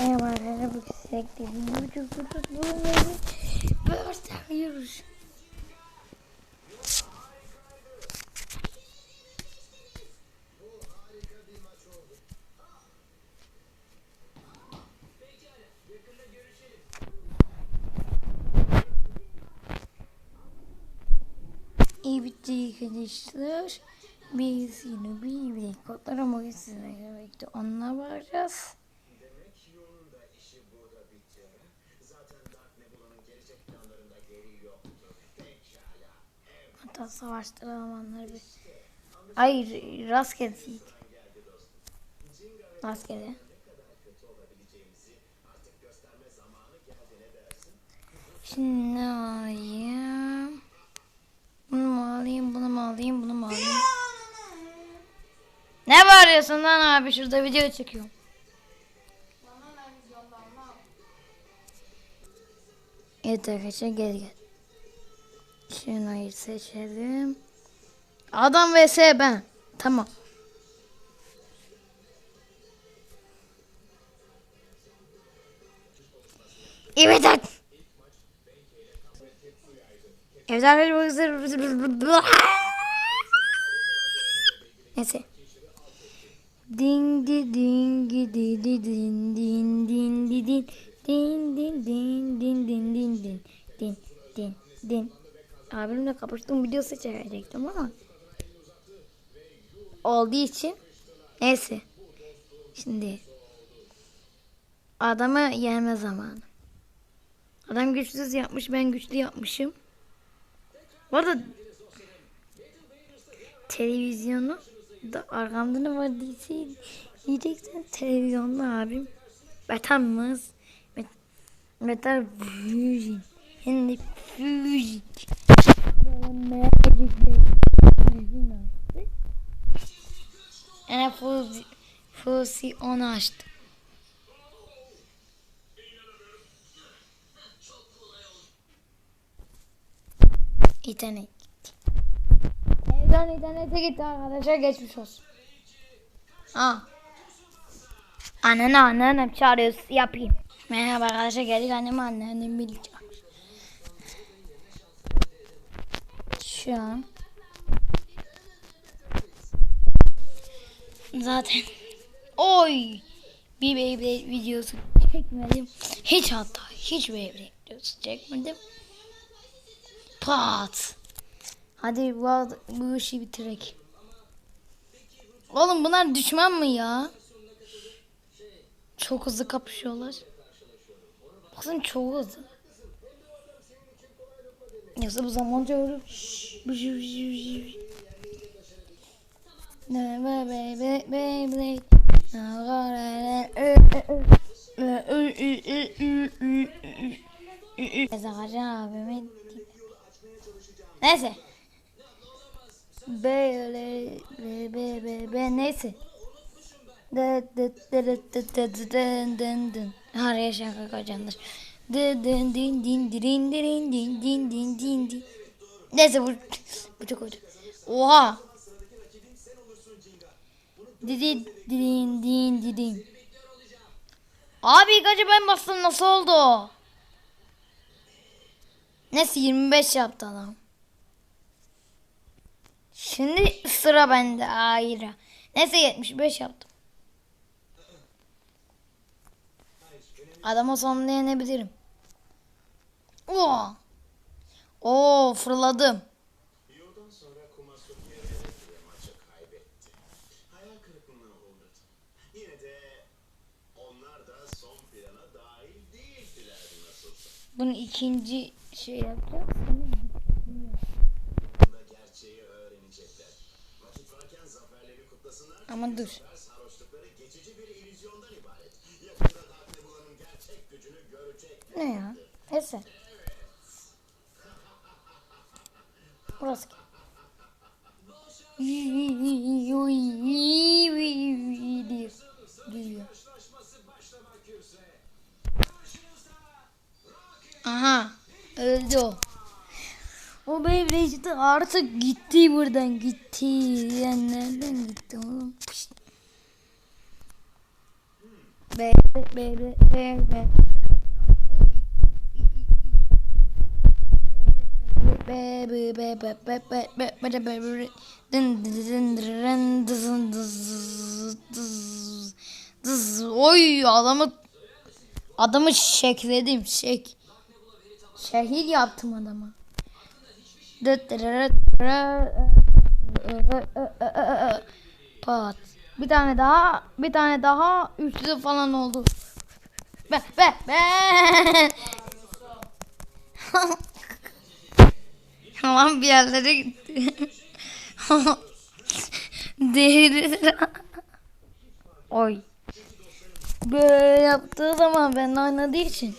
Merhaba arkadaşlar bu sürekli video çekiyoruz. Bugün böyle böyle takıyoruz. İyi bitti arkadaşlar. Biz yine bir bir kodlar ama sizlerle birlikte onunla varacağız. Hatta savaştıralım onları bir. Hayır rastgele değil. Rastgele. Şimdi ne alayım? Bunu mu alayım, bunu mu alayım, bunu mu alayım? Ne bağırıyorsun lan abi? Şurada video çekiyorum. Evet arkadaşlar gel gel. Şunu seçelim. Adam vs ben. Tamam. Evet. evet. Neyse. Ding di ding di di di din din din di din din din din din din din din din din Abimle kapıştığım video seçecektim ama olduğu için neyse şimdi adamı yenme zamanı. Adam güçsüz yapmış ben güçlü yapmışım. Bu arada televizyonu da arkamda ne var diyse diyeceksen televizyonda abim vatanımız met, metal fusion de fusion magic yani fuzi fuzi onu açtı. İnternet. Evden internete gitti arkadaşlar geçmiş olsun. Ha. Anne anneannem çağırıyor yapayım. Merhaba arkadaşlar geldik annem anneannem beni Şu an zaten oy bir Beyblade videosu çekmedim. Hiç hatta hiç Beyblade videosu çekmedim. Pat. Hadi bu, bu işi bitirek. Oğlum bunlar düşman mı ya? Çok hızlı kapışıyorlar. Bakın çok hızlı. Yazı bu zaman diyorum. Ne be be be be be. Zaharca abime Neyse. Böyle be be be be neyse. Dın dın dın dın dın dın. Harika şaka kocandır den din din din din din din din din din. Neyse bu bu çok kötü. Oha. Didi din din din din. Abi ilk önce ben bastım nasıl oldu? Neyse 25 yaptı adam. Şimdi sıra bende ayrı. Neyse 75 yaptım. Adamı sonunda yenebilirim. Oo. Oo fırladım. Bunu ikinci şey yapacağız. Ama dur. Ne ya? Eser. Burası. Aha. Öldü o. O Beyblade'de artık gitti buradan gitti. Yani nereden gitti oğlum? Pişt. Be be be oy adamı adamı şekledim şek şehir yaptım adama pat bir tane daha bir tane daha üçlü falan oldu be be be Lan bir yerlere gitti. Değeri. Oy. Böyle yaptığı zaman ben oynadığı için.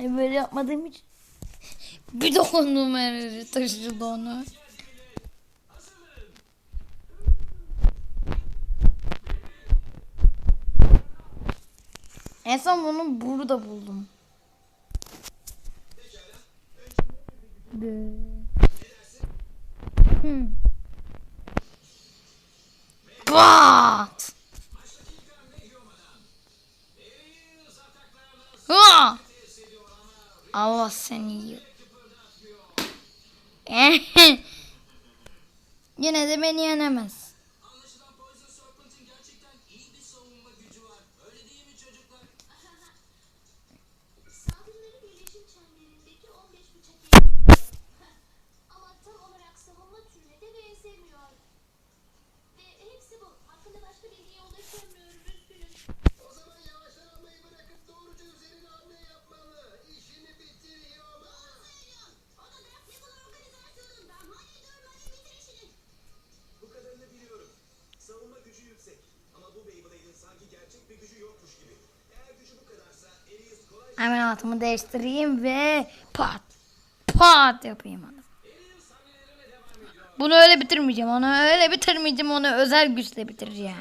E böyle yapmadığım için. Bir de on numarayı taşıdı onu. En son bunu burada buldum. Be. Hmm. Pat. Ha! Allah seni yiyor. Yine de beni yenemez. Hemen altımı değiştireyim ve pat pat yapayım onu. Bunu öyle bitirmeyeceğim. Onu öyle bitirmeyeceğim. Onu özel güçle bitireceğim.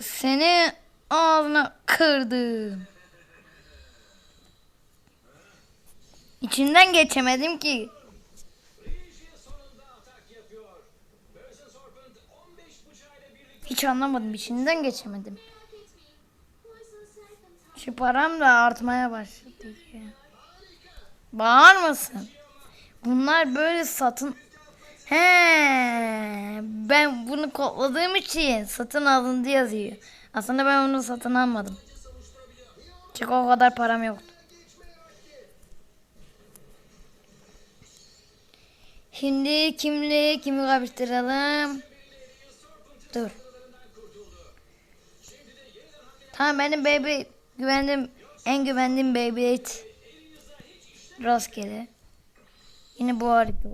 Seni ağzına kırdım. İçinden geçemedim ki. Hiç anlamadım. İçinden geçemedim. Şu param da artmaya başladı. Bağırmasın. Bunlar böyle satın... He, ben bunu kodladığım için satın alındı yazıyor. Aslında ben bunu satın almadım. Çünkü o kadar param yoktu. Şimdi kimle kimi kapıştıralım? Dur. Tamam benim baby güvendim en güvendiğim it. Rastgele. Yine bu harika.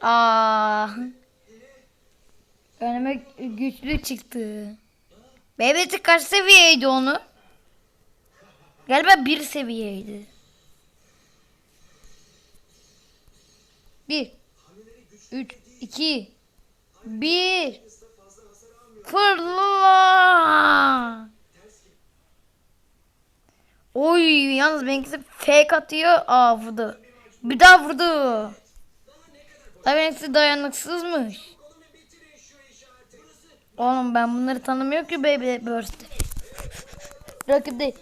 Aa. Önüme güçlü çıktı. İt kaç seviyeydi onu? Galiba bir seviyeydi. Bir. Üç. iki, Bir. Fırla. Oy yalnız benimkisi fake atıyor. Aa vurdu. Bir daha vurdu. La benimkisi dayanıksızmış. Oğlum ben bunları tanımıyorum ki Baby Burst. Rakip değil.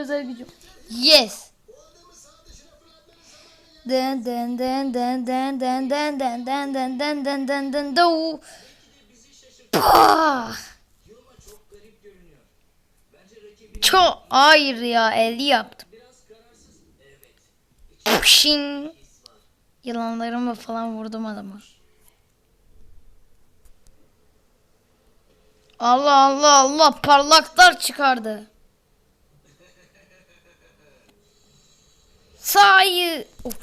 Özel gücüm. Yes. Den den den den den den den den den den den den den den do. Çok hayır ya 50 yaptım. Puşing. Yılanlarımla falan vurdum adamı. Allah Allah Allah parlaklar çıkardı. Of.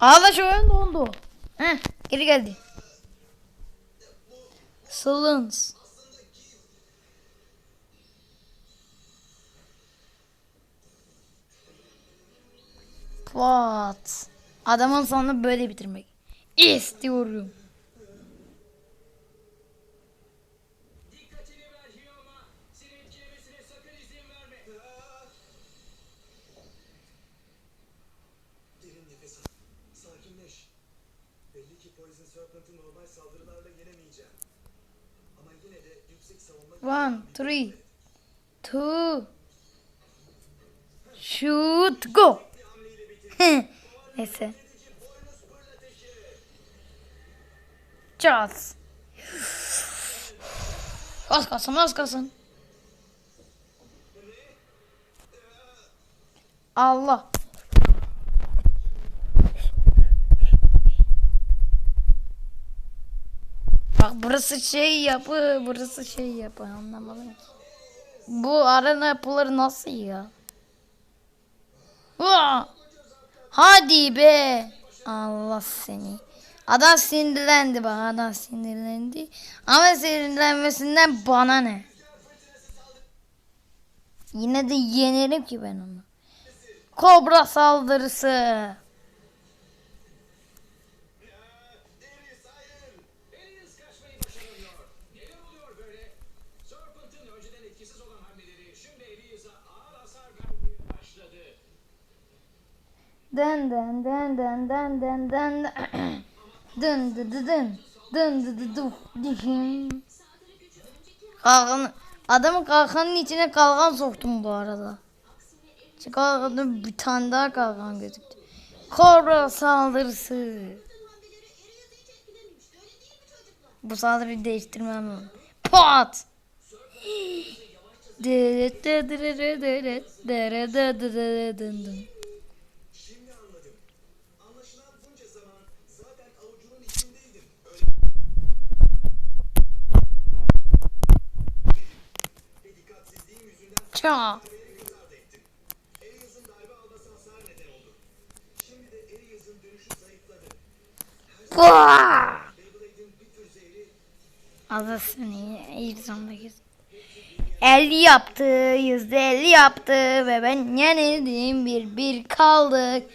Ağla şu ön dondu. Heh, geri geldi. Sılınız. Pat. Adamın sonunu böyle bitirmek. İstiyorum. One, three, two, shoot, go. Neyse. Çaz. Az kalsın, az kalsın. Allah. Bak burası şey yapı, burası şey yapı anlamadım ki. Bu arena yapıları nasıl ya? Hua! Hadi be. Allah seni. Adam sinirlendi bak adam sinirlendi. Ama sinirlenmesinden bana ne? Yine de yenerim ki ben onu. Kobra saldırısı. Dın dın dın dın dın dın dın dın dın dın dın dın dın dın Kalkan adamın kalkanın içine kalkan soktum bu arada. Kalkanın bir tane daha kalkan gözüktü. Kobra saldırısı. Bu saldırıyı değiştirmem lazım. Pat! Dın. Adasını ilk sondaki 50 yaptı, yüzde 50 yaptı ve ben yenildim bir bir kaldık.